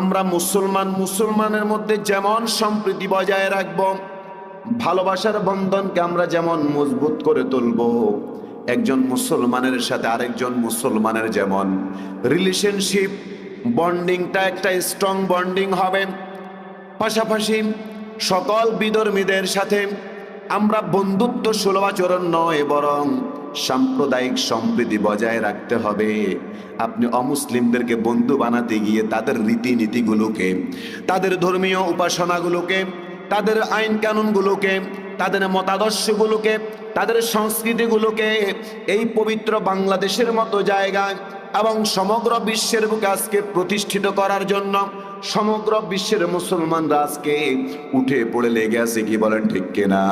আমরা মুসলমান, মুসলমানের মধ্যে যেমন সম্প্রীতি বজায় রাখব, ভালোবাসার বন্ধনকে আমরা যেমন মজবুত করে তুলব, একজন মুসলমানের সাথে আরেকজন মুসলমানের যেমন রিলেশনশিপ বন্ডিংটা একটা স্ট্রং বন্ডিং হবে। পাশাপাশি সকল বিধর্মীদের সাথে আমরা বন্ধুত্ব সুলভ আচরণ নয়, বরং সাম্প্রদায়িক সম্প্রীতি বজায় রাখতে হবে। আপনি অমুসলিমদেরকে বন্ধু বানাতে গিয়ে তাদের রীতিনীতিগুলোকে তাদের ধর্মীয় উপাসনাগুলোকে তাদের আইন কানুনগুলোকে তাদের মতাদর্শগুলোকে তাদের সংস্কৃতিগুলোকে এই পবিত্র বাংলাদেশের মতো জায়গায় এবং সমগ্র বিশ্বের বুকে আজকে প্রতিষ্ঠিত করার জন্য সমগ্র বিশ্বের মুসলমানরা আজকে উঠে পড়ে লেগে আছে কি বলেন ঠিক কিনা?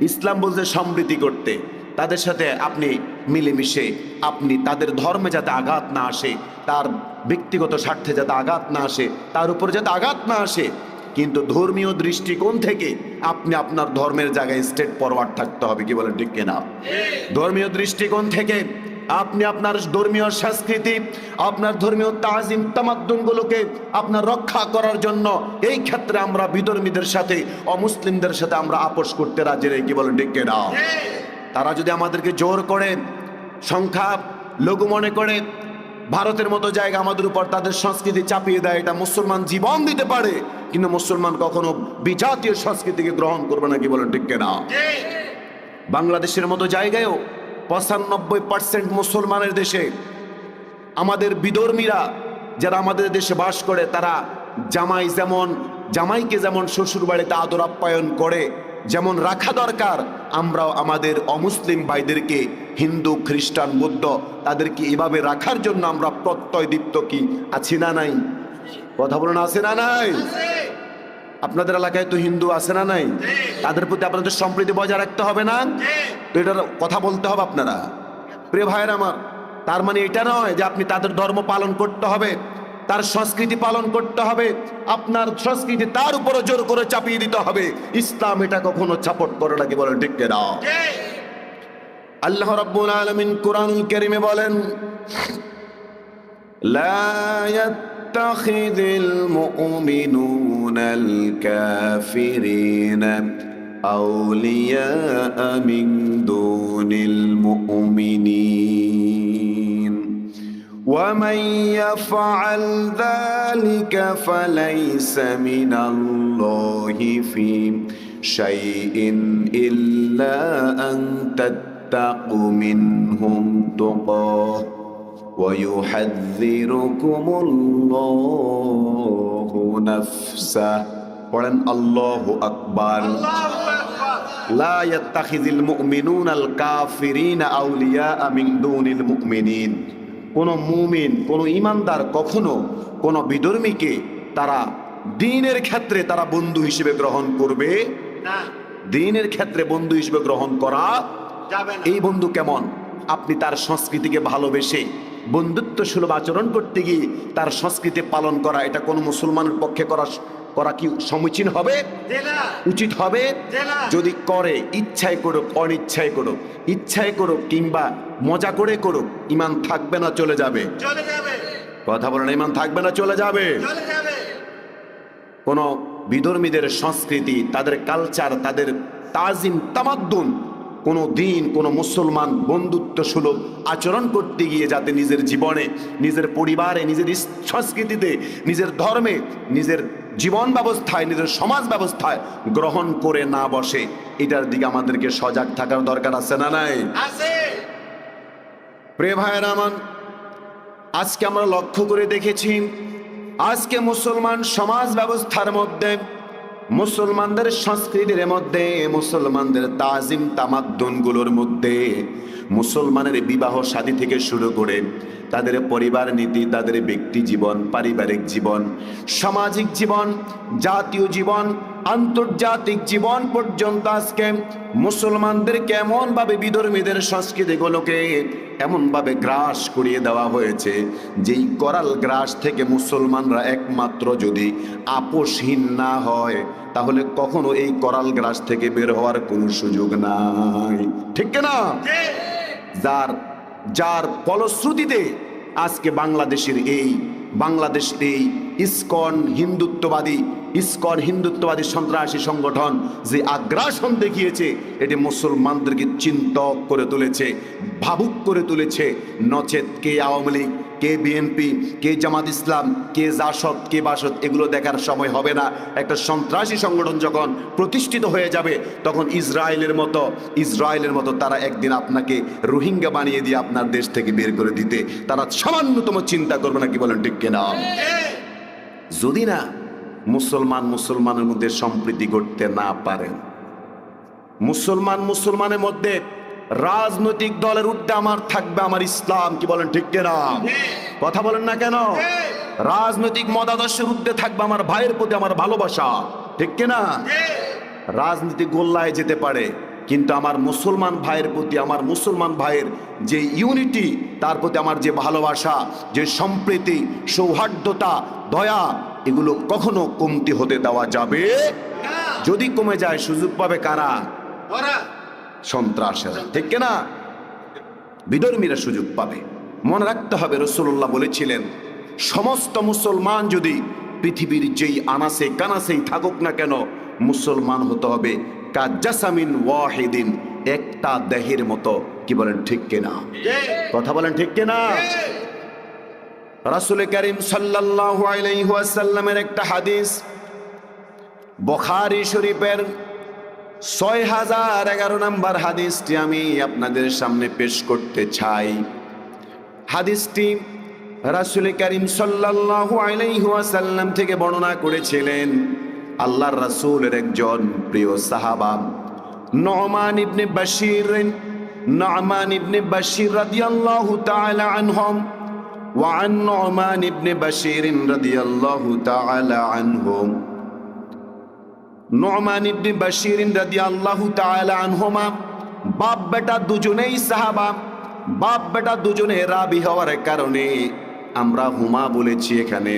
ইসলাম বলছে সমৃদ্ধি করতে। তাদের সাথে আপনি মিলেমিশে, আপনি তাদের ধর্মে যাতে আঘাত না আসে, তার ব্যক্তিগত স্বার্থে যাতে আঘাত না আসে, তার উপর যাতে আঘাত না আসে। কিন্তু ধর্মীয় দৃষ্টিকোণ থেকে আপনি আপনার ধর্মের জায়গায় স্টেট ফরওয়ার্ড থাকতে হবে, কি বলেন ঠিক কিনা? ধর্মীয় দৃষ্টিকোণ থেকে আপনি আপনার ধর্মীয় সংস্কৃতি, আপনার ধর্মীয় তাজিম, তামাদ্দুনগুলোকে আপনার রক্ষা করার জন্য এই ক্ষেত্রে আমরা বিধর্মীদের সাথে অমুসলিমদের সাথে আমরা আপোষ করতে রাজি নেই, কি বলেন ঠিক কিনা? তারা যদি আমাদেরকে জোর করে, সংখ্যা, লঘু মনে করে, ভারতের মতো জায়গা আমাদের উপর তাদের সংস্কৃতি চাপিয়ে দেয়, এটা মুসলমান জীবন দিতে পারে, কিন্তু মুসলমান কখনো বিজাতীয় সংস্কৃতিকে গ্রহণ করবে না কি বলেন ঠিক কিনা? বাংলাদেশের মতো জায়গায়ও পঁচানব্বই পার্সেন্ট মুসলমানের দেশে আমাদের বিধর্মীরা যারা আমাদের দেশে বাস করে, তারা জামাই যেমন, জামাইকে যেমন শ্বশুর বাড়িতে আদর আপ্যায়ন করে যেমন রাখা দরকার, আমরাও আমাদের অমুসলিম ভাইদেরকে, হিন্দু, খ্রিস্টান, বৌদ্ধ, তাদেরকে এভাবে রাখার জন্য আমরা প্রত্যয় দীপ্ত কি, আছি না নাই? কথা বলুন, আছে না নাই? আপনাদের এলাকায় তো হিন্দু আছে না নাই? তাদের প্রতি আপনাদের সম্প্রীতি বজায় রাখতে হবে না? তো এটার কথা বলতে হবে আপনারা। প্রিয় ভাইয়ের আমার, তার মানে এটা নয় যে আপনি তাদের ধর্ম পালন করতে হবে। তার সংস্কৃতি পালন করতে হবে। আপনার সংস্কৃতি তার উপরে জোর করে চাপিয়ে দিতে হবে। ইসলাম এটা কখনো ছাপট করে নাকি বলেন ঠিক না আল্লাহ রাব্বুল আলামিন কোরআনুল কারীমে বলেন, লা ইয়াত্তাখিযুল মুমিনুনা কাফিরিনা আউলিয়া মিন দুনিল ومن يفعل ذلك فليس من الله في شيء إلا أن تتق منهم تقاه ويحذركم الله نفسه. ولن الله أكبر لا يتخذ المؤمنون الكافرين أولياء من دون المؤمنين. কোন মুমিন কোনো ইমানদার কখনো কোনো বিধর্মীকে তারা দিনের ক্ষেত্রে তারা বন্ধু হিসেবে গ্রহণ করবে? না। দিনের ক্ষেত্রে বন্ধু হিসেবে গ্রহণ করা যাবে এই বন্ধু কেমন? আপনি তার সংস্কৃতিকে ভালোবেসে বন্ধুত্ব সুলভ আচরণ করতে গিয়ে তার সংস্কৃতি পালন করা এটা কোনো মুসলমানের পক্ষে করা করা কি সমীচীন হবে? উচিত হবে? যদি করে ইচ্ছায় করুক অনিচ্ছায় করুক ইচ্ছায় করুক কিংবা মজা করে করুক ইমান থাকবে না চলে যাবে। কথা বলেন ইমান থাকবে না চলে যাবে। চলে যাবে। কোনো বিধর্মীদের সংস্কৃতি তাদের কালচার তাদের তাজিম তামাদ্দুন কোনো দিন কোনো মুসলমান বন্ধুত্ব সুলভ আচরণ করতে গিয়ে যাতে নিজের জীবনে নিজের পরিবারে নিজের সংস্কৃতিতে নিজের ধর্মে নিজের জীবন ব্যবস্থায় নিজের সমাজ ব্যবস্থায় গ্রহণ করে না বসে এটার দিকে আমাদেরকে সজাগ থাকার দরকার আছে না নাই? আছে। প্রিয় ভাইয়ের আমার আজকে আমরা লক্ষ্য করে দেখেছি আজকে মুসলমান সমাজ ব্যবস্থার মধ্যে মুসলমানদের সংস্কৃতির মধ্যে, মুসলমানদের তাজিম তামাদ্দনগুলোর মধ্যে মুসলমানের বিবাহ শাদী থেকে শুরু করে তাদের পরিবার নীতি, তাদের ব্যক্তি জীবন, পারিবারিক জীবন, সামাজিক জীবন, জাতীয় জীবন আন্তর্জাতিক জীবন পর্যন্ত আজকে মুসলমানদের কেমনভাবে বিধর্মীদের সংস্কৃতিগুলোকে এমনভাবে গ্রাস করিয়ে দেওয়া হয়েছে যেই করাল গ্রাস থেকে মুসলমানরা একমাত্র যদি আপোষহীন না হয় তাহলে কখনো এই করাল গ্রাস থেকে বের হওয়ার কোনো সুযোগ নাই। ঠিক না? যার যার ফলশ্রুতিতে আজকে বাংলাদেশের এই বাংলাদেশের এই ইস্কন হিন্দুত্ববাদী ইস্কন হিন্দুত্ববাদী সন্ত্রাসী সংগঠন যে আগ্রাসন দেখিয়েছে, এটি মুসলমানদেরকে চিন্তক করে তুলেছে, ভাবুক করে তুলেছে নচেত কে আওয়ামী লীগ কে বিএনপি কে জামাত ইসলাম, কে জাসদ, কে বাসদ, এগুলো দেখার সময় হবে না। একটা সন্ত্রাসী সংগঠন যখন প্রতিষ্ঠিত হয়ে যাবে, তখন ইসরায়েলের মতো ইসরায়েলের মতো তারা একদিন আপনাকে রোহিঙ্গা বানিয়ে দিয়ে আপনার দেশ থেকে বের করে দিতে। তারা সামান্যতম চিন্তা করবে না কি বলেন ঠিক কিনা? যদি না মুসলমান মুসলমানের মধ্যে সম্প্রীতি ঘটতে না পারেন, মুসলমান মুসলমানের মধ্যে রাজনৈতিক দলের উদ্যে আমার থাকবে আমার ইসলাম কি বলেন ঠিক কিনা? কথা বলেন না কেন? রাজনৈতিক মতাদর্শের উদ্যে থাকবে আমার ভাইয়ের প্রতি আমার ভালোবাসা ঠিক কিনা? রাজনীতি গোল্লায় যেতে পারে কিন্তু আমার মুসলমান ভাইয়ের প্রতি আমার মুসলমান ভাইয়ের যে ইউনিটি তার প্রতি আমার যে ভালোবাসা যে সম্প্রীতি সৌহার্দ্যতা দয়া এগুলো কখনো কমতি হতে দেওয়া যাবে? যদি কমে যায় সুযোগ পাবে কারা? সন্ত্রাসেরা, ঠিক না বিধর্মীরা সুযোগ পাবে। মনে রাখতে হবে রসুল্লাহ বলেছিলেন, সমস্ত মুসলমান যদি পৃথিবীর যেই আনাসে কানাসেই থাকুক না কেন, মুসলমান হতে হবে কাজাসামিন ওয়াহিদিন, একটা দেহের মতো। কি বলেন, ঠিক কিনা? কথা বলেন, ঠিক কিনা? রাসুল করিম সাল্লাল্লাহু আলাইহি ওয়াসাল্লামের একটা হাদিস, বখারি শরীফের ছয় হাজার এগারো নম্বর হাদিসটি আমি আপনাদের সামনে পেশ করতে চাই হাদিসটি রাসুল করিম সাল্লাল্লাহু আলাইহি ওয়াসাল্লাম থেকে বর্ণনা করেছিলেন আল্লাহর রাসূলের একজন প্রিয় সাহাবা নওমান ইবনে বাশির নওমান ইবনে বাশির রাদিয়াল্লাহু তাআলা আনহুম وعن نعمان بن بشير رضي الله تعالى عنهم নমান ইবনে বাশির রাদিয়াল্লাহু তাআলা আনহুমা বাপ বেটা দুজনেই সাহাবা বাপ বেটা দুজনে রাবি হওয়ার কারণে আমরা হুমা বলেছি এখানে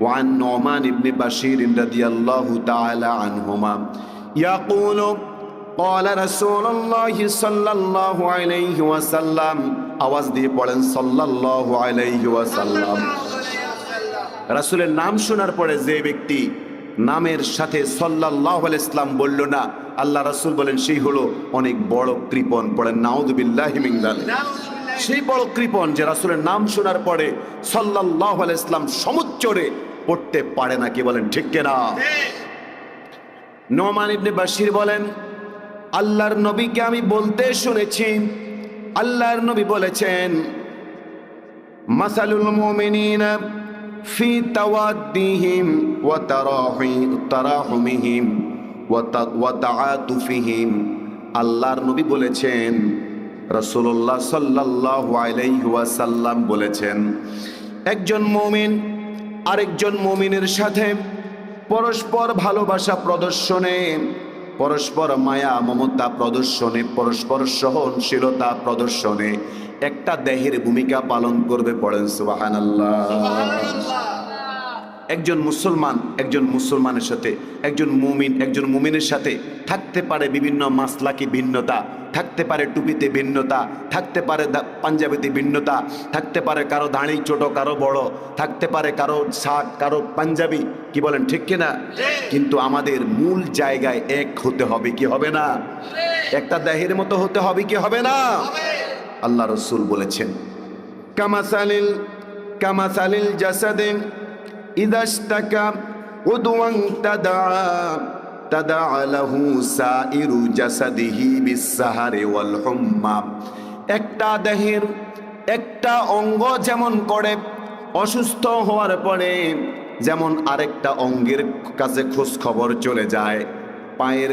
ওয়ান নমান ইবনে বাশির রাদিয়াল্লাহু তাআলা আনহুমা يقول قال رسول الله صلى الله عليه وسلم আওয়াজ দিয়ে পড়েন সাল্লাল্লাহু আলাইহি ওয়াসাল্লাম রাসূলের নাম শোনার পরে যে ব্যক্তি নামের সাথে সাল্লাহ ইসলাম বলল না। আল্লাহ রাসুল বলেন, সেই হলো অনেক বড় কৃপন পড়েন নাউদুবিল্লাহি সেই বড় কৃপন যে রাসুলের নাম শোনার পরে সাল্লাহ ইসলাম সমুচ্চরে পড়তে পারে না। কি বলেন, ঠিক কেনা? নোমান ইবনে বাশির বলেন, আল্লাহর নবীকে আমি বলতে শুনেছি। আল্লাহর নবী বলেছেন, মাসালুল মুমিনিনা ওয়া তা- ওয়া তাআতুফিহিম। আল্লাহর নবী বলেছেন, রাসূলুল্লাহ সাল্লাল্লাহু আলাইহি ওয়াসাল্লাম বলেছেন, একজন মুমিন আরেকজন মুমিনের সাথে পরস্পর ভালোবাসা প্রদর্শনে, পরস্পর মায়া, মমতা প্রদর্শনে, পরস্পর সহনশীলতা প্রদর্শনে একটা দেহের ভূমিকা পালন করবে পড়েন সুবাহান একজন মুসলমান একজন মুসলমানের সাথে একজন মুমিন একজন মুমিনের সাথে থাকতে পারে বিভিন্ন মাসলাকি ভিন্নতা থাকতে পারে টুপিতে ভিন্নতা থাকতে পারে পাঞ্জাবিতে ভিন্নতা থাকতে পারে কারও দাঁড়ি ছোট কারও বড় থাকতে পারে কারও শার্ট কারও পাঞ্জাবি কি বলেন ঠিক কিনা কিন্তু আমাদের মূল জায়গায় এক হতে হবে কি হবে না? একটা দেহের মতো হতে হবে কি হবে না? আল্লাহ রসুল বলেছেন। কামাসালিল কামাসালিল জাসাদিন ইদাস্তাকা উদওয়াং তাদা তাদা লাহু সাইরু জাসাদিহি বিসাহারে ওয়াল হুম্মা একটা দেহের একটা অঙ্গ যেমন করে, অসুস্থ হওয়ার পরে যেমন আরেকটা অঙ্গের কাছে খোঁজ খবর চলে যায়, পায়ের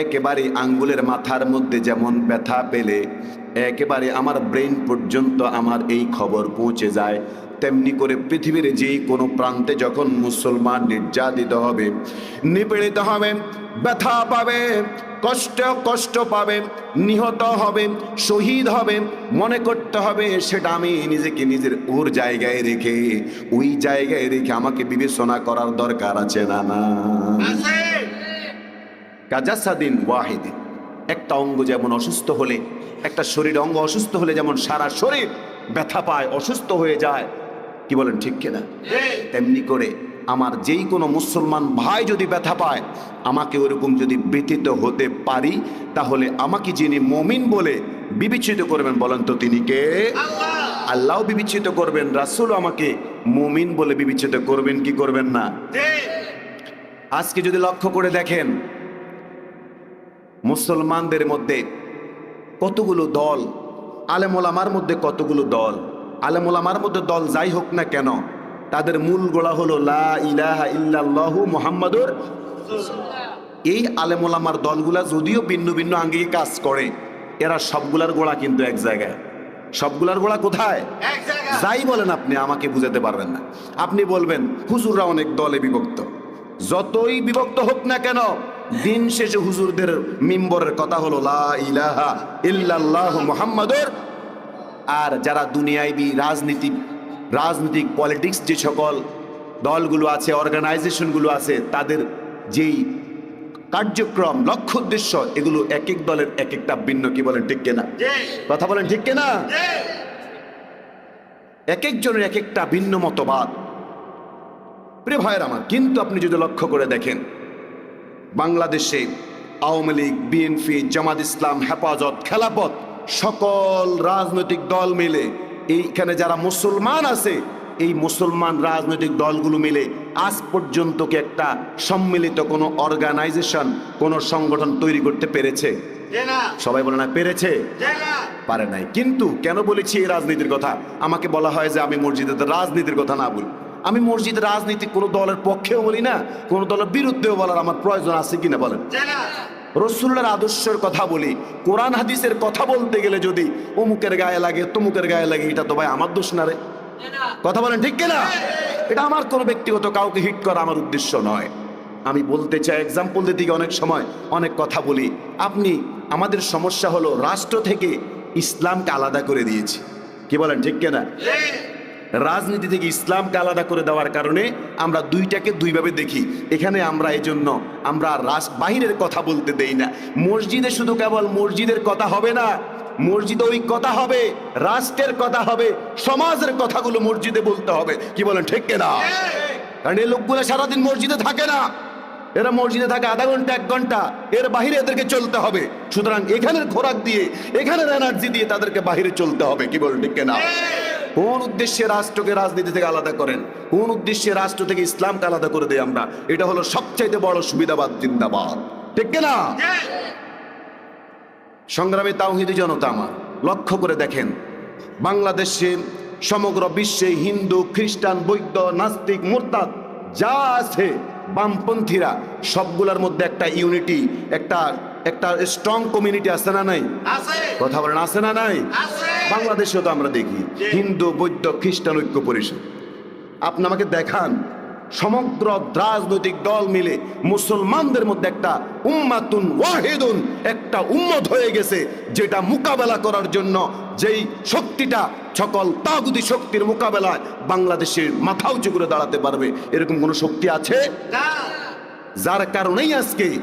একেবারে আঙ্গুলের মাথার মধ্যে যেমন ব্যথা পেলে একেবারে আমার ব্রেন পর্যন্ত আমার এই খবর পৌঁছে যায়। তেমনি করে পৃথিবীর যেই কোনো প্রান্তে যখন মুসলমান নির্যাতিত হবে নিপীড়িত হবে ব্যথা পাবে কষ্ট কষ্ট পাবে নিহত হবে শহীদ হবে মনে করতে হবে সেটা আমি নিজেকে নিজের ওর জায়গায় রেখে ওই জায়গায় রেখে আমাকে বিবেচনা করার দরকার আছে না না? কাজাসাদিন ওয়াহিদিন। একটা অঙ্গ যেমন অসুস্থ হলে একটা শরীর অঙ্গ অসুস্থ হলে যেমন সারা শরীর ব্যথা পায় অসুস্থ হয়ে যায় কি বলেন ঠিক কিনা? তেমনি করে আমার যেই কোনো মুসলমান ভাই যদি ব্যথা পায় আমাকে ওরকম যদি ব্যথিত হতে পারি তাহলে আমাকে যিনি মমিন বলে বিবেচিত করবেন বলেন তো তিনি কে? আল্লাহ। বিবেচিত করবেন রাসূল আমাকে মমিন বলে বিবেচিত করবেন কি করবেন না? আজকে যদি লক্ষ্য করে দেখেন মুসলমানদের মধ্যে কতগুলো দল আলেমোলামার মধ্যে কতগুলো দল আলেমোলামার মধ্যে দল যাই হোক না কেন তাদের মূল গোড়া হলো লা ইলাহা ইল্লাল্লাহু মুহাম্মাদুর এই আলেমোলামার দলগুলা যদিও ভিন্ন ভিন্ন আঙ্গিকে কাজ করে এরা সবগুলার গোড়া কিন্তু এক জায়গায়। সবগুলার গোড়া কোথায়? যাই বলেন আপনি আমাকে বুঝাতে পারবেন না। আপনি বলবেন হুজুররা অনেক দলে বিভক্ত। যতই বিভক্ত হোক না কেন দিন শেষে হুজুরদের মিম্বরের কথা হলো লা ইলাহা ইল্লাল্লাহ মুহাম্মাদুর আর যারা দুনিয়াবি রাজনীতি রাজনৈতিক পলিটিক্স যে সকল দলগুলো আছে অর্গানাইজেশনগুলো আছে তাদের যেই কার্যক্রম লক্ষ্য উদ্দেশ্য এগুলো এক এক দলের এক একটা ভিন্ন কি বলেন ঠিক কেনা? কথা বলেন ঠিক কেনা? এক একজনের এক একটা ভিন্ন মতবাদ। প্রিয় ভাইয়ের আমার কিন্তু আপনি যদি লক্ষ্য করে দেখেন বাংলাদেশে আওয়ামী লীগ বিএনপি জামাত ইসলাম হেফাজত খেলাপথ সকল রাজনৈতিক দল মিলে এইখানে যারা মুসলমান আছে এই মুসলমান রাজনৈতিক দলগুলো মিলে আজ পর্যন্ত কি একটা সম্মিলিত কোনো অর্গানাইজেশন কোনো সংগঠন তৈরি করতে পেরেছে? সবাই বলে না পেরেছে? পারে নাই। কিন্তু কেন বলেছি এই রাজনীতির কথা? আমাকে বলা হয় যে আমি মসজিদে রাজনীতির কথা না বলি। আমি মসজিদ রাজনীতি কোনো দলের পক্ষেও বলি না, কোনো দলের বিরুদ্ধেও বলার আমার প্রয়োজন আছে কিনা বলেন। রসুল্লার আদর্শের কথা বলি, কোরআন হাদিসের কথা বলতে গেলে যদি অমুকের গায়ে লাগে, তমুকের গায়ে লাগে, এটা তো ভাই আমার দোষ না রে। কথা বলেন ঠিক কিনা? এটা আমার কোনো ব্যক্তিগত, কাউকে হিট করা আমার উদ্দেশ্য নয়। আমি বলতে চাই এক্সাম্পল গিয়ে অনেক সময় অনেক কথা বলি। আপনি, আমাদের সমস্যা হলো রাষ্ট্র থেকে ইসলামকে আলাদা করে দিয়েছি। কি বলেন ঠিক কিনা? রাজনীতি থেকে ইসলামকে আলাদা করে দেওয়ার কারণে আমরা দুইটাকে দুইভাবে দেখি। এখানে আমরা এই জন্য আমরা রাস- বাহিরের কথা বলতে দেই না। মসজিদে শুধু কেবল মসজিদের কথা হবে না মসজিদে ওই কথা হবে রাষ্ট্রের কথা হবে সমাজের কথাগুলো মসজিদে বলতে হবে। কি বলেন ঠিক না কারণ এই লোকগুলো সারাদিন মসজিদে থাকে না। এরা মসজিদে থাকে আধা ঘণ্টা, এক ঘণ্টা। এর বাহিরে এদেরকে চলতে হবে। সুতরাং এখানের খোরাক দিয়ে, এখানের এনার্জি দিয়ে তাদেরকে বাহিরে চলতে হবে, কি বলেন ঠিক না কোন উদ্দেশ্যে রাষ্ট্রকে রাজনীতি থেকে আলাদা করেন? কোন উদ্দেশ্যে রাষ্ট্র থেকে ইসলামকে আলাদা করে দেয় আমরা? এটা হলো সবচাইতে বড় সুবিধাবাদ জিন্দাবাদ। ঠিক না সংগ্রামী তাওহিদি জনতা আমার, লক্ষ্য করে দেখেন, বাংলাদেশে সমগ্র বিশ্বে হিন্দু, খ্রিস্টান, বৌদ্ধ, নাস্তিক, মোরতাদ যা আছে বামপন্থীরা সবগুলোর মধ্যে একটা ইউনিটি একটা একটা স্ট্রং কমিউনিটি আছে না নাই? কথা বলেন আছে না নাই? বাংলাদেশেও তো আমরা দেখি হিন্দু বৌদ্ধ খ্রিস্টান ঐক্য পরিষদ। আপনি আমাকে দেখান সমগ্র রাজনৈতিক দল মিলে মুসলমানদের মধ্যে একটা উম্মাতুন ওয়াহিদুন একটা উম্মত হয়ে গেছে যেটা মোকাবেলা করার জন্য যেই শক্তিটা সকল তাগুদি শক্তির মোকাবেলায় বাংলাদেশের মাথা উঁচু করে দাঁড়াতে পারবে এরকম কোনো শক্তি আছে? যার কারণেই আজকে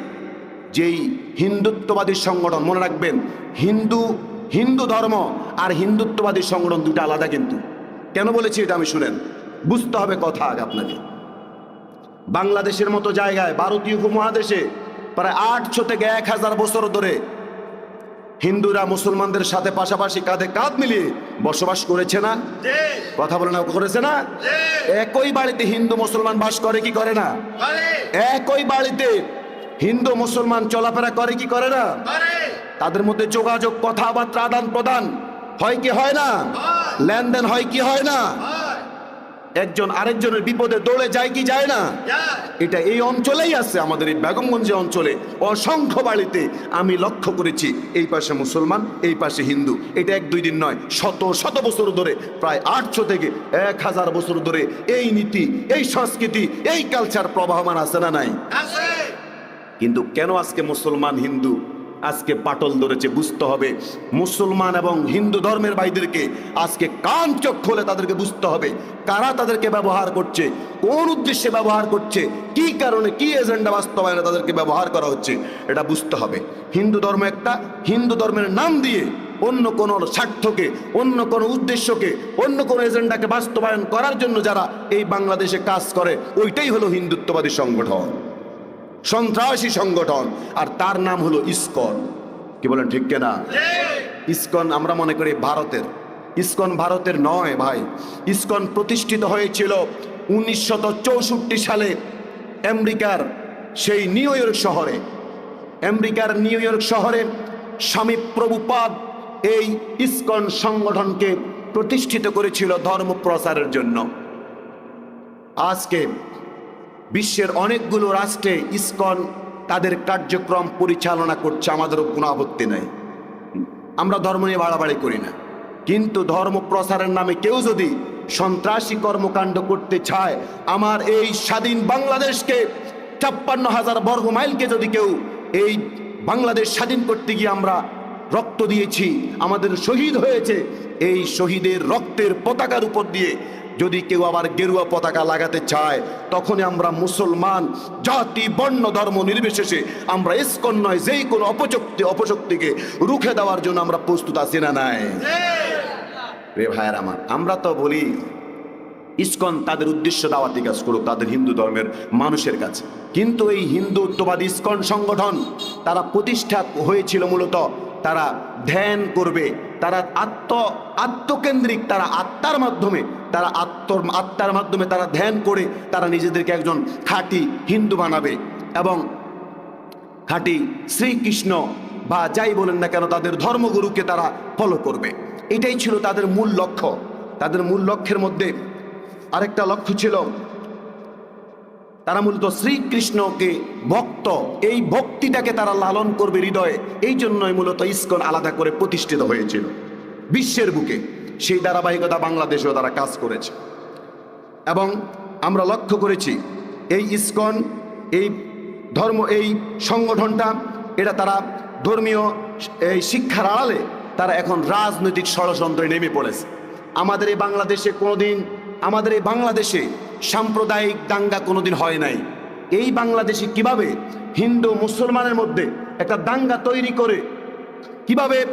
যেই হিন্দুত্ববাদী সংগঠন মনে রাখবেন হিন্দু হিন্দু ধর্ম আর হিন্দুত্ববাদী সংগঠন দুটো আলাদা কিন্তু। কেন বলেছি এটা আমি শুনেন? বুঝতে হবে কথা আগে আপনাকে। বাংলাদেশের মতো জায়গায় ভারতীয় উপমহাদেশে প্রায় আটশো থেকে এক হাজার বছর ধরে হিন্দুরা মুসলমানদের সাথে পাশাপাশি কাঁধে কাঁধ মিলিয়ে বসবাস করেছে না? কথা বলে না করেছে না? একই বাড়িতে হিন্দু মুসলমান বাস করে কি করে না? একই বাড়িতে হিন্দু মুসলমান চলাফেরা করে কি করে না? তাদের মধ্যে যোগাযোগ কথাবার্তা আদান প্রদান হয় কি হয় না? লেনদেন হয় কি হয় না? একজন আরেকজনের বিপদে দৌড়ে যায় কি যায় না? এটা এই অঞ্চলেই আছে আমাদের এই বেগমগঞ্জ অঞ্চলে। অসংখ্য বাড়িতে আমি লক্ষ্য করেছি এই পাশে মুসলমান এই পাশে হিন্দু। এটা এক দুই দিন নয় শত শত বছর ধরে প্রায় আটশো থেকে এক হাজার বছর ধরে এই নীতি এই সংস্কৃতি এই কালচার প্রবাহমান আছে না নাই? কিন্তু কেন আজকে মুসলমান হিন্দু আজকে পাটল ধরেছে, বুঝতে হবে। মুসলমান এবং হিন্দু ধর্মের ভাইদেরকে আজকে কান চোখ খোলে তাদেরকে বুঝতে হবে। কারা তাদেরকে ব্যবহার করছে? কোন উদ্দেশ্যে ব্যবহার করছে? কি কারণে কি এজেন্ডা বাস্তবায়নে তাদেরকে ব্যবহার করা হচ্ছে? এটা বুঝতে হবে। হিন্দু ধর্ম একটা, হিন্দু ধর্মের নাম দিয়ে অন্য কোনো স্বার্থকে, অন্য কোনো উদ্দেশ্যকে, অন্য কোনো এজেন্ডাকে বাস্তবায়ন করার জন্য যারা এই বাংলাদেশে কাজ করে, ওইটাই হলো হিন্দুত্ববাদী সংগঠন। সন্ত্রাসী সংগঠন আর তার নাম হলো ইস্কন। কি বলেন ঠিক কেনা? ইস্কন আমরা মনে করি ভারতের। ইস্কন ভারতের নয় ভাই। ইস্কন প্রতিষ্ঠিত হয়েছিল উনিশশত সালে আমেরিকার সেই নিউ ইয়র্ক শহরে। আমেরিকার নিউ ইয়র্ক শহরে স্বামী প্রভুপাদ এই ইস্কন সংগঠনকে প্রতিষ্ঠিত করেছিল ধর্ম প্রচারের জন্য। আজকে বিশ্বের অনেকগুলো রাষ্ট্রে ইসকন তাদের কার্যক্রম পরিচালনা করছে, আমাদেরও কোনো আপত্তি নাই। আমরা ধর্ম নিয়ে বাড়াবাড়ি করি না। কিন্তু ধর্ম প্রসারের নামে কেউ যদি সন্ত্রাসী কর্মকাণ্ড করতে চায়, আমার এই স্বাধীন বাংলাদেশকে, ছাপ্পান্ন হাজার বর্গ মাইলকে যদি কেউ এই বাংলাদেশ স্বাধীন করতে গিয়ে আমরা রক্ত দিয়েছি, আমাদের শহীদ হয়েছে, এই শহীদের রক্তের পতাকার উপর দিয়ে যদি কেউ আবার গেরুয়া পতাকা লাগাতে চায়, তখনই আমরা মুসলমান, জাতি, বর্ণ, ধর্ম নির্বিশেষে আমরা ইস্কন নয়, যেই কোনো অপশক্তি অপশক্তিকে রুখে দেওয়ার জন্য আমরা প্রস্তুত আছি না নাই? রে ভাইয়ের আমার, আমরা তো বলি ইস্কন তাদের উদ্দেশ্য দাওয়াতি কাজ করুক, তাদের হিন্দু ধর্মের মানুষের কাছে। কিন্তু এই হিন্দুত্ববাদী ইস্কন সংগঠন, তারা প্রতিষ্ঠা হয়েছিল মূলত তারা ধ্যান করবে, তারা আত্ম, আত্মকেন্দ্রিক তারা আত্মার মাধ্যমে, তারা আত্ম আত্মার মাধ্যমে তারা ধ্যান করে, তারা নিজেদেরকে একজন খাঁটি হিন্দু বানাবে এবং খাঁটি শ্রীকৃষ্ণ বা যাই বলেন না কেন তাদের ধর্মগুরুকে তারা ফলো করবে। এটাই ছিল তাদের মূল লক্ষ্য। তাদের মূল লক্ষ্যের মধ্যে আরেকটা লক্ষ্য ছিল তারা মূলত শ্রীকৃষ্ণকে ভক্ত। এই ভক্তিটাকে তারা লালন করবে হৃদয়ে। এই জন্যই মূলত ইস্কন আলাদা করে প্রতিষ্ঠিত হয়েছিল। বিশ্বের বুকে। সেই ধারাবাহিকতা বাংলাদেশেও তারা কাজ করেছে। এবং আমরা লক্ষ্য করেছি, এই ইস্কন, এই ধর্ম, এই সংগঠনটা, এটা তারা ধর্মীয়, এই শিক্ষার আড়ালে তারা এখন রাজনৈতিক ষড়যন্ত্রে নেমে পড়েছে। আমাদের এই বাংলাদেশে কোনোদিন, আমাদের এই বাংলাদেশে সাম্প্রদায়িক দাঙ্গা কোনোদিন হয় নাই। এই বাংলাদেশে কীভাবে হিন্দু মুসলমানের মধ্যে একটা দাঙ্গা তৈরি করে, কীভাবে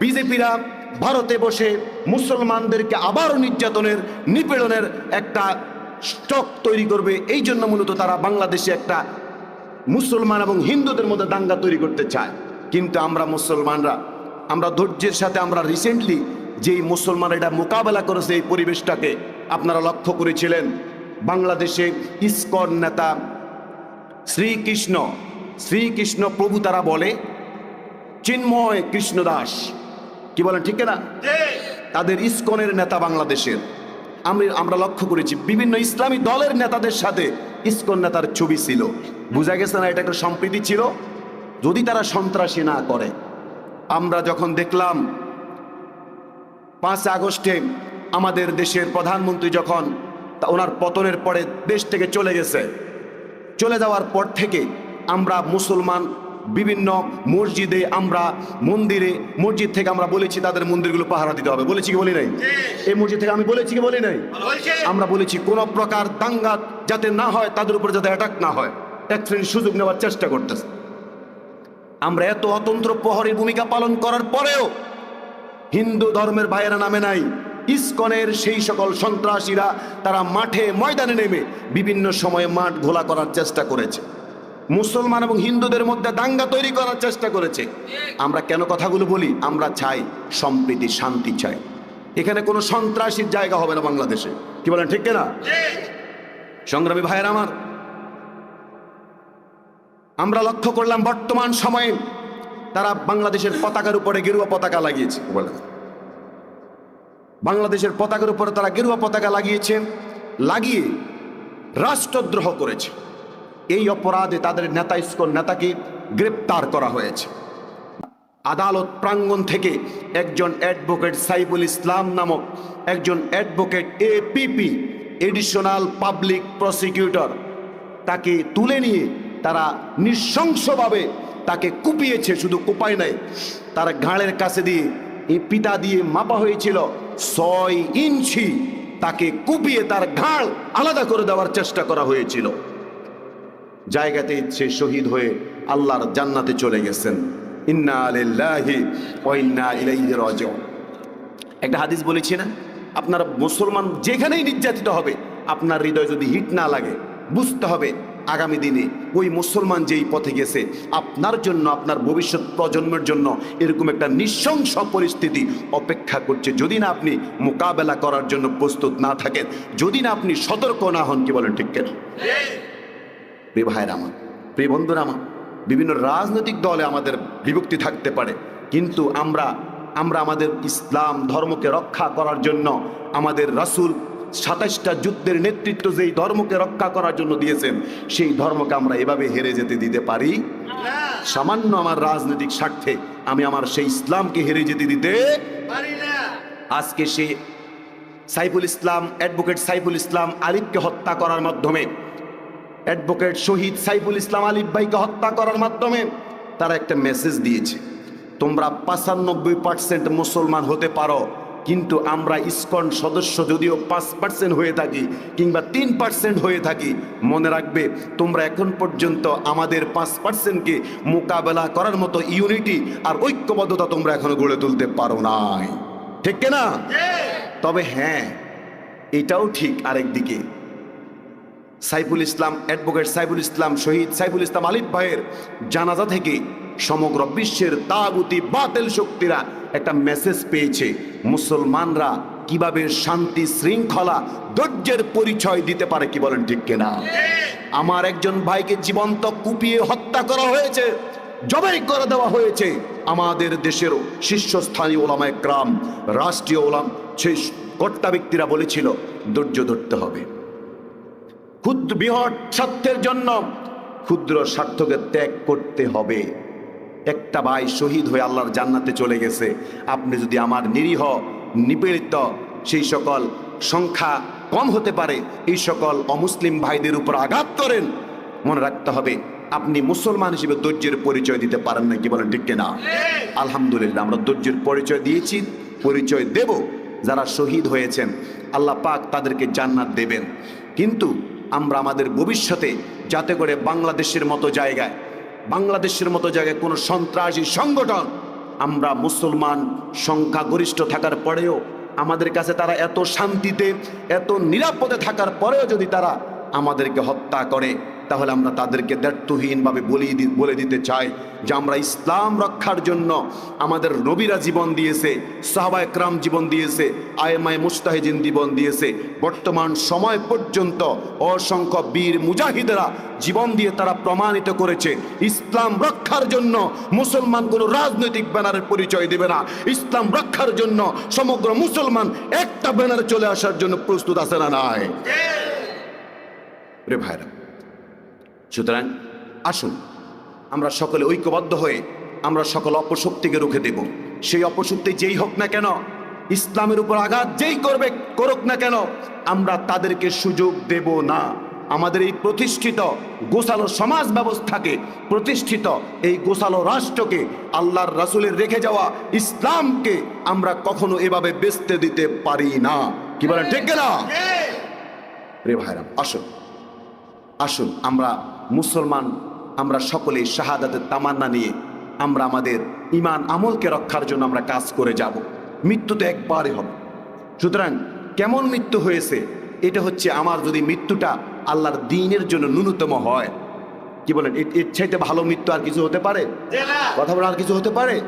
বিজেপিরা ভারতে বসে মুসলমানদেরকে আবারও নির্যাতনের, নিপীড়নের একটা স্টক তৈরি করবে, এই জন্য মূলত তারা বাংলাদেশে একটা মুসলমান এবং হিন্দুদের মধ্যে দাঙ্গা তৈরি করতে চায়। কিন্তু আমরা মুসলমানরা, আমরা ধৈর্যের সাথে আমরা রিসেন্টলি যেই মুসলমান এটা মোকাবেলা করেছে এই পরিবেশটাকে, আপনারা লক্ষ্য করেছিলেন? বাংলাদেশে ইস্কন নেতা শ্রীকৃষ্ণ শ্রীকৃষ্ণ প্রভু তারা বলে চিন্ময় কৃষ্ণদাস কি বলেন ঠিক না তাদের ইস্কনের নেতা বাংলাদেশের। আমি আমরা লক্ষ্য করেছি বিভিন্ন ইসলামী দলের নেতাদের সাথে ইস্কন নেতার ছবি ছিল। বোঝা গেছে না এটা একটা সম্প্রীতি ছিল? যদি তারা সন্ত্রাসী না করে আমরা যখন দেখলাম পাঁচ আগস্টে আমাদের দেশের প্রধানমন্ত্রী যখন তা ওনার পতনের পরে দেশ থেকে চলে গেছে। চলে যাওয়ার পর থেকে আমরা মুসলমান বিভিন্ন মসজিদে আমরা মন্দিরে মসজিদ থেকে আমরা বলেছি তাদের মন্দিরগুলো পাহারা দিতে হবে। বলেছি কি বলি নাই? এই মসজিদ থেকে আমি বলেছি কি বলি নাই? আমরা বলেছি কোন প্রকার দাঙ্গা যাতে না হয় তাদের উপর যাতে অ্যাটাক না হয় এক শ্রেণির সুযোগ নেওয়ার চেষ্টা করতেছে। আমরা এত অতন্ত্র প্রহরীর ভূমিকা পালন করার পরেও হিন্দু ধর্মের ভাইয়েরা নামে নাই। ইস্কনের সেই সকল সন্ত্রাসীরা তারা মাঠে ময়দানে নেমে বিভিন্ন সময়ে মাঠ ঘোলা করার চেষ্টা করেছে। মুসলমান এবং হিন্দুদের মধ্যে দাঙ্গা তৈরি করার চেষ্টা করেছে। আমরা কেন কথাগুলো বলি? আমরা চাই সম্প্রীতি, শান্তি চাই। এখানে কোনো সন্ত্রাসীর জায়গা হবে না বাংলাদেশে। কি বলেন, ঠিক না সংগ্রামী ভাইয়ের আমার, আমরা লক্ষ্য করলাম বর্তমান সময়ে তারা বাংলাদেশের পতাকার উপরে গেরুয়া পতাকা লাগিয়েছে। বলে বাংলাদেশের পতাকার উপরে তারা গেরুয়া পতাকা লাগিয়েছে, লাগিয়ে রাষ্ট্রদ্রোহ করেছে। এই অপরাধে তাদের নেতা, ইস্কন নেতাকে গ্রেপ্তার করা হয়েছে। আদালত প্রাঙ্গণ থেকে একজন অ্যাডভোকেট সাইবুল ইসলাম নামক একজন advocate APP, additional public prosecutor, তাকে তুলে নিয়ে তারা নৃশংসভাবে তাকে কুপিয়েছে, শুধু কুপায় নাই, তার ঘাড়ের কাছে দিয়ে এই পিতা দিয়ে মাপা হয়েছিল ছয় ইঞ্চি। তাকে কুপিয়ে তার ঘাড় আলাদা করে দেওয়ার চেষ্টা করা হয়েছিল। জায়গাতে সে শহীদ হয়ে আল্লাহর জান্নাতে চলে গেছেন। ইন্না আলিল্লাহি ইন্না ইলাইহি রাজিউন। একটা হাদিস বলেছি না? আপনার মুসলমান যেখানেই নির্যাতিত হবে, আপনার হৃদয় যদি হিট না লাগে, বুঝতে হবে আগামী দিনে ওই মুসলমান যেই পথে গেছে, আপনার জন্য, আপনার ভবিষ্যৎ প্রজন্মের জন্য এরকম একটা নৃশংস পরিস্থিতি অপেক্ষা করছে। যদি না আপনি মোকাবেলা করার জন্য প্রস্তুত না থাকেন, যদি না আপনি সতর্ক না হন, কি বলেন ঠিক কেন? প্রিয় ভাইয়ের আমার, প্রিয় বন্ধুরা আমার, বিভিন্ন রাজনৈতিক দলে আমাদের বিভক্তি থাকতে পারে, কিন্তু আমরা আমরা আমাদের ইসলাম ধর্মকে রক্ষা করার জন্য আমাদের রাসূল সাতাশটা যুদ্ধের নেতৃত্ব যেই ধর্মকে রক্ষা করার জন্য দিয়েছেন, সেই ধর্মকে আমরা এভাবে হেরে যেতে দিতে পারি? সামান্য আমার রাজনৈতিক স্বার্থে আমি আমার সেই ইসলামকে হেরে যেতে দিতে আজকে সে সাইফুল ইসলাম, অ্যাডভোকেট সাইফুল ইসলাম আলিফকে হত্যা করার মাধ্যমে, অ্যাডভোকেট শহীদ সাইফুল ইসলাম আলিফ ভাইকে হত্যা করার মাধ্যমে তারা একটা মেসেজ দিয়েছে, তোমরা পাঁচানব্বই পার্সেন্ট মুসলমান হতে পারো। কিন্তু আমরা ইসকন সদস্য যদিও পাঁচ পার্সেন্ট হয়ে থাকি কিংবা তিন পার্সেন্ট হয়ে থাকি মনে রাখবে তোমরা এখন পর্যন্ত আমাদের পাঁচ পার্সেন্টকে মোকাবেলা করার মতো ইউনিটি আর ঐক্যবদ্ধতা তোমরা এখনও গড়ে তুলতে পারো নাই। ঠিক না? তবে হ্যাঁ এটাও ঠিক আরেক দিকে। সাইফুল ইসলাম অ্যাডভোকেট সাইফুল ইসলাম শহীদ সাইফুল ইসলাম আলিফ ভাইয়ের জানাজা থেকে সমগ্র বিশ্বের তাগুতি বাতিল শক্তিরা একটা মেসেজ পেয়েছে। মুসলমানরা কীভাবে শান্তি, শৃঙ্খলা, ধৈর্যের পরিচয় দিতে পারে কি বলেন ঠিক কিনা? আমার একজন ভাইকে জীবন্ত কুপিয়ে হত্যা করা হয়েছে, জবাই করে দেওয়া হয়েছে। আমাদের দেশের শীর্ষস্থানীয় ওলামায় ক্রাম, রাষ্ট্রীয় ওলাম, সেই কর্তা ব্যক্তিরা বলেছিল, ধৈর্য ধরতে হবে। ক্ষুদ্র বৃহৎ স্বার্থের জন্য ক্ষুদ্র স্বার্থকে ত্যাগ করতে হবে। একটা ভাই শহীদ হয়ে আল্লাহর জান্নাতে চলে গেছে। আপনি যদি আমার নিরীহ, নিপীড়িত, সেই সকল সংখ্যা কম হতে পারে, এই সকল অমুসলিম ভাইদের উপর আঘাত করেন, মনে রাখতে হবে, আপনি মুসলমান হিসেবে ধৈর্যের পরিচয় দিতে পারেন না, কি বলেন ঠিক কিনা? আলহামদুলিল্লাহ, আমরা ধৈর্যের পরিচয় দিয়েছি, পরিচয় দেব যারা শহীদ হয়েছেন। আল্লাহ পাক তাদেরকে জান্নাত দেবেন। কিন্তু আমরা আমাদের ভবিষ্যতে যাতে করে বাংলাদেশের মতো জায়গায় বাংলাদেশের মতো জায়গায় কোনো সন্ত্রাসী সংগঠন, আমরা মুসলমান সংখ্যাগরিষ্ঠ থাকার পরেও আমাদের কাছে তারা এত শান্তিতে, এত নিরাপদে থাকার পরেও যদি তারা আমাদেরকে হত্যা করে তাহলে আমরা তাদেরকে দ্ব্যর্থহীনভাবে বলি বলে দিতে চাই যে আমরা ইসলাম রক্ষার জন্য আমাদের নবীরা জীবন দিয়েছে সাহাবা একরাম জীবন দিয়েছে আয়মায় মুস্তাহিজিন জীবন দিয়েছে। বর্তমান সময় পর্যন্ত অসংখ্য বীর মুজাহিদেরা জীবন দিয়ে তারা প্রমাণিত করেছে ইসলাম রক্ষার জন্য মুসলমান কোনো রাজনৈতিক ব্যানারের পরিচয় দেবে না। ইসলাম রক্ষার জন্য সমগ্র মুসলমান একটা ব্যানারে চলে আসার জন্য প্রস্তুত আছে না নাই? রে ভাইরা সুতরাং আসুন আমরা সকলে ঐক্যবদ্ধ হয়ে আমরা সকল অপশক্তিকে রুখে দেব। সেই অপশক্তি যেই হোক না কেন ইসলামের উপর আঘাত যেই করবে করুক না কেন আমরা তাদেরকে সুযোগ দেব না। আমাদের এই প্রতিষ্ঠিত গোসালো সমাজ ব্যবস্থাকে প্রতিষ্ঠিত এই গোসালো রাষ্ট্রকে আল্লাহর রাসূলের রেখে যাওয়া ইসলামকে আমরা কখনো এভাবে বেচতে দিতে পারি না। কি বলেন ঠিক না রে ভাইরাম আসুন আসুন আমরা মুসলমান আমরা সকলেই শাহাদাতের তামান্না নিয়ে আমরা আমাদের ইমান আমলকে রক্ষার জন্য আমরা কাজ করে যাব। মৃত্যু তো একবারই হবে। সুতরাং কেমন মৃত্যু হয়েছে? এটা হচ্ছে আমার যদি মৃত্যুটা আল্লাহর দিনের জন্য ন্যূনতম হয়। কি বলেন? এর- চাইতে ভালো মৃত্যু আর কিছু হতে পারে? কথা বলে আর কিছু হতে পারে?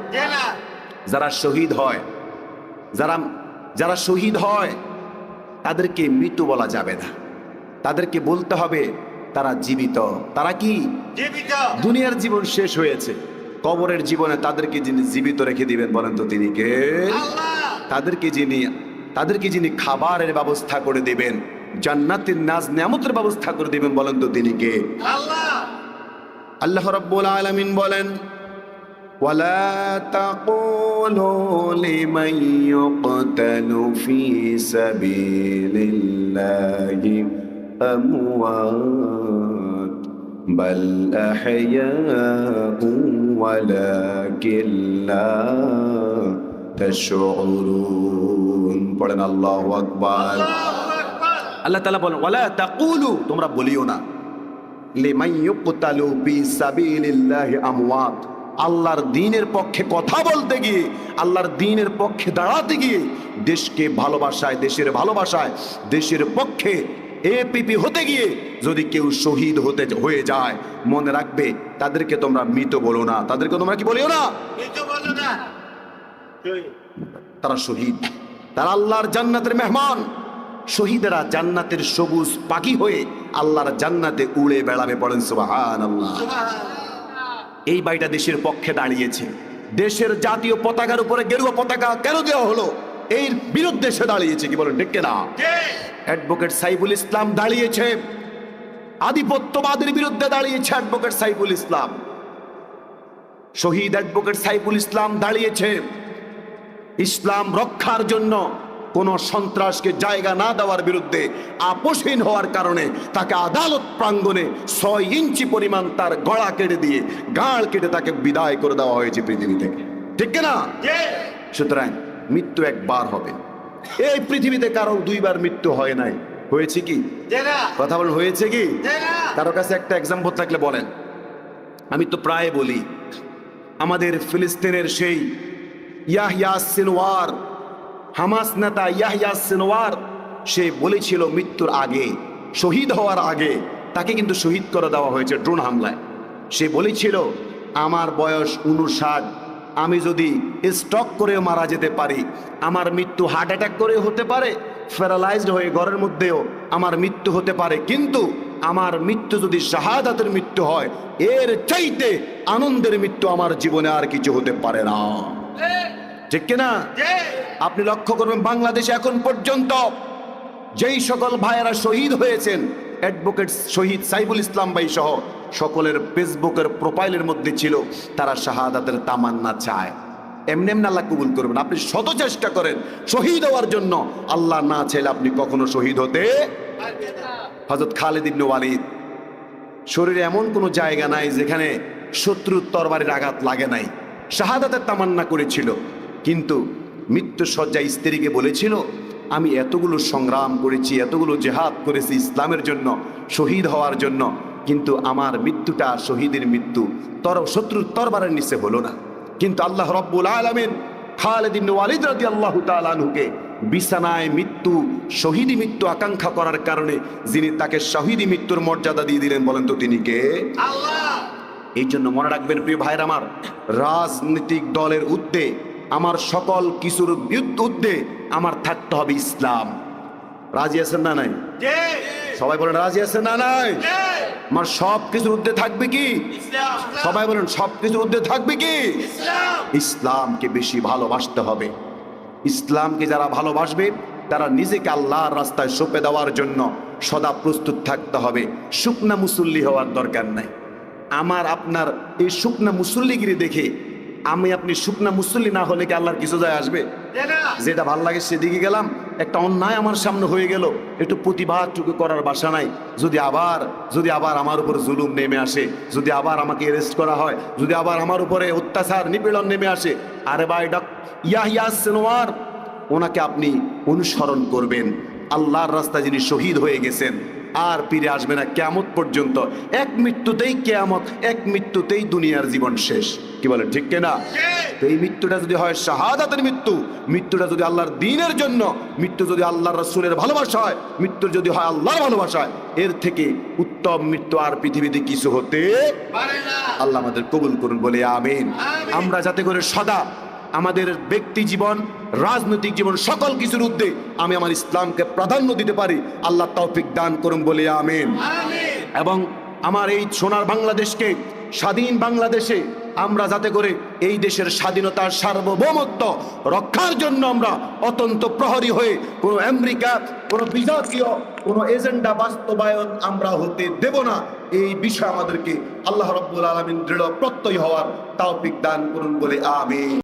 যারা শহীদ হয় যারা যারা শহীদ হয় তাদেরকে মৃত্যু বলা যাবে না। তাদেরকে বলতে হবে তারা জীবিত তারা কি জীবিত দুনিয়ার জীবন শেষ হয়েছে কবরের জীবনে তাদেরকে যিনি জীবিত রেখে দিবেন বলেন তো তিনি কে আল্লাহ তাদেরকে যিনি তাদেরকে যিনি খাবারের ব্যবস্থা করে দিবেন জান্নাতের নাজ নিয়ামতের ব্যবস্থা করে দিবেন বলেন তো তিনি কে আল্লাহ আল্লাহ রাব্বুল আলামিন বলেন ولا تقولوا لمن يقتل في سبيل الله أموات بل أحياء ولكن لا تشعرون পড়েন আল্লাহু আকবার আল্লাহু আকবার আল্লাহ তাআলা বলেন ওয়ালা তাকুলু তোমরা বলিও না লিমান ইউকতালু ফি সাবিলিল্লাহি আমওয়াত আল্লাহর দিনের পক্ষে কথা বলতে গিয়ে আল্লাহর দিনের পক্ষে দাঁড়াতে গিয়ে দেশকে ভালোবাসায় দেশের ভালোবাসায় দেশের পক্ষে এপিপি হতে গিয়ে যদি কেউ শহীদ হতে হয়ে যায় মনে রাখবে তাদেরকে তোমরা মৃত বলো না। তাদেরকে তোমরা কি বলিও না? কিছু বলো না। তারা শহীদ। তারা আল্লাহর জান্নাতের মেহমান। শহীদেরা জান্নাতের সবুজ পাখি হয়ে আল্লাহর জান্নাতে উড়ে বেড়াবে পড়েন সুবাহান আল্লাহ এই বাড়িটা দেশের পক্ষে দাঁড়িয়েছে। দেশের জাতীয় পতাকার উপরে গেরুয়া পতাকা কেন দেওয়া হলো? এর বিরুদ্ধে সে দাঁড়িয়েছে কি বলেন ঠিক না অ্যাডভোকেট সাইফুল ইসলাম দাঁড়িয়েছে। আধিপত্যবাদের বিরুদ্ধে দাঁড়িয়েছে অ্যাডভোকেট সাইফুল ইসলাম। শহীদ অ্যাডভোকেট সাইফুল ইসলাম দাঁড়িয়েছে। ইসলাম রক্ষার জন্য কোন সন্ত্রাসকে জায়গা না দেওয়ার বিরুদ্ধে আপোষহীন হওয়ার কারণে তাকে আদালত প্রাঙ্গণে ছয় ইঞ্চি পরিমাণ তার গলা কেটে দিয়ে গাঁড় কেটে তাকে বিদায় করে দেওয়া হয়েছে পৃথিবী থেকে। ঠিক না সুতরাং মৃত্যু একবার হবে। এই পৃথিবীতে কারও দুইবার মৃত্যু হয় নাই। হয়েছে কি? কথা বলেন হয়েছে কি? কারও কাছে একটা এক্সাম্পল থাকলে বলেন। আমি তো প্রায় বলি আমাদের ফিলিস্তিনের সেই ইয়াহিয়া সিনওয়ার হামাস নেতা ইয়াহিয়া সিনওয়ার সে বলেছিল মৃত্যুর আগে শহীদ হওয়ার আগে তাকে কিন্তু শহীদ করে দেওয়া হয়েছে ড্রোন হামলায়। সে বলেছিল আমার বয়স উনষাট আমি যদি স্টক করে মারা যেতে পারি, আমার মৃত্যু হার্ট অ্যাটাক করে হতে পারে, প্যারালাইজড হয়ে ঘরের মধ্যেও আমার মৃত্যু হতে পারে। কিন্তু আমার মৃত্যু যদি শাহাদাতের মৃত্যু হয়, এর চাইতে আনন্দের মৃত্যু আমার জীবনে আর কিছু হতে পারে না। ঠিক কিনা? আপনি লক্ষ্য করবেন, বাংলাদেশে এখন পর্যন্ত যেই সকল ভাইয়েরা শহীদ হয়েছেন অ্যাডভোকেট শহীদ সাইবুল ইসলাম ভাই সহ সকলের ফেসবুকের প্রোফাইলের মধ্যে ছিল, তারা শাহাদাতের তামান্না চায়। এমনি এমনি আল্লাহ কবুল করবেন। আপনি শত চেষ্টা করেন, শহীদ হওয়ার জন্য। আল্লাহ না চাইলে আপনি কখনো শহীদ হতে হজরত খালেদ ইবনে ওয়ালিদ, শরীরে এমন কোনো জায়গা নাই যেখানে শত্রুর তরবারির আঘাত লাগে নাই। শাহাদাতের তামান্না করেছিল, কিন্তু মৃত্যু শয্যা স্ত্রীকে বলেছিল আমি এতগুলো সংগ্রাম করেছি এতগুলো জেহাদ করেছি ইসলামের জন্য শহীদ হওয়ার জন্য কিন্তু আমার মৃত্যুটা শহীদের মৃত্যু। তর শত্রুর তরবারের নিচে হলো না। কিন্তু আল্লাহ রব্বুল আলমিন খালেদ ইবনে ওয়ালিদ রাদিয়াল্লাহু তাআলা আনহুকে বিছানায় মৃত্যু শহীদি মৃত্যু আকাঙ্ক্ষা করার কারণে যিনি তাকে শহীদি মৃত্যুর মর্যাদা দিয়ে দিলেন বলেন তো তিনি কে? এই জন্য মনে রাখবেন প্রিয় ভাইয়ের আমার রাজনৈতিক দলের উদ্দে আমার সকল কিছুর উদ্দে আমার থাকতে হবে ইসলাম। রাজি আছেন না নাই? সবাই বলেন রাজি আছেন না নাই? আমার সব কিছুর উদ্দে থাকবে কি? সবাই বলেন সব কিছুর উদ্দে থাকবে কি? ইসলামকে বেশি ভালোবাসতে হবে। ইসলামকে যারা ভালোবাসবে তারা নিজেকে আল্লাহর রাস্তায় সঁপে দেওয়ার জন্য সদা প্রস্তুত থাকতে হবে। শুকনা মুসল্লি হওয়ার দরকার নাই। আমার আপনার এই শুকনা মুসল্লিগিরি দেখে আমি আপনি শুকনা মুসল্লি না হলে কি আল্লাহর কিছু যায় আসবে? যেটা ভালো লাগে সেদিকে গেলাম একটা অন্যায় আমার সামনে হয়ে গেল একটু প্রতিবাদটুকু করার বাসা নাই। যদি আবার যদি আবার আমার উপর জুলুম নেমে আসে যদি আবার আমাকে অ্যারেস্ট করা হয় যদি আবার আমার উপরে অত্যাচার নিপীড়ন নেমে আসে আরে ভাই ডক ইয়াহিয়া সিনোয়ার ওনাকে আপনি অনুসরণ করবেন। আল্লাহর রাস্তায় যিনি শহীদ হয়ে গেছেন আর ফিরে আসবে না কেয়ামত পর্যন্ত। এক মৃত্যুতেই কেয়ামত এক মৃত্যুতেই দুনিয়ার জীবন শেষ। কি বলেন ঠিক কিনা? তো এই মৃত্যুটা যদি হয় শাহাদাতের মৃত্যু মৃত্যুটা যদি আল্লাহর দিনের জন্য মৃত্যু যদি আল্লাহর রসুলের ভালোবাসা হয় মৃত্যু যদি হয় আল্লাহর ভালোবাসায় এর থেকে উত্তম মৃত্যু আর পৃথিবীতে কিছু হতে আল্লাহ আমাদের কবুল করুন বলে আমিন। আমরা যাতে করে সদা আমাদের ব্যক্তি জীবন রাজনৈতিক জীবন সকল কিছুর উদ্দে আমি আমার ইসলামকে প্রাধান্য দিতে পারি। আল্লাহ তৌফিক দান করুন বলে আমিন। এবং আমার এই সোনার বাংলাদেশকে স্বাধীন বাংলাদেশে আমরা যাতে করে এই দেশের স্বাধীনতার সার্বভৌমত্ব রক্ষার জন্য আমরা অত্যন্ত প্রহরী হয়ে কোনো আমেরিকা কোনো বিজাতীয় কোনো এজেন্ডা বাস্তবায়ন আমরা হতে দেব না। এই বিষয়ে আমাদেরকে আল্লাহ রব্বুল আলমিন দৃঢ় প্রত্যয় হওয়ার তাওফিক দান করুন বলে আমি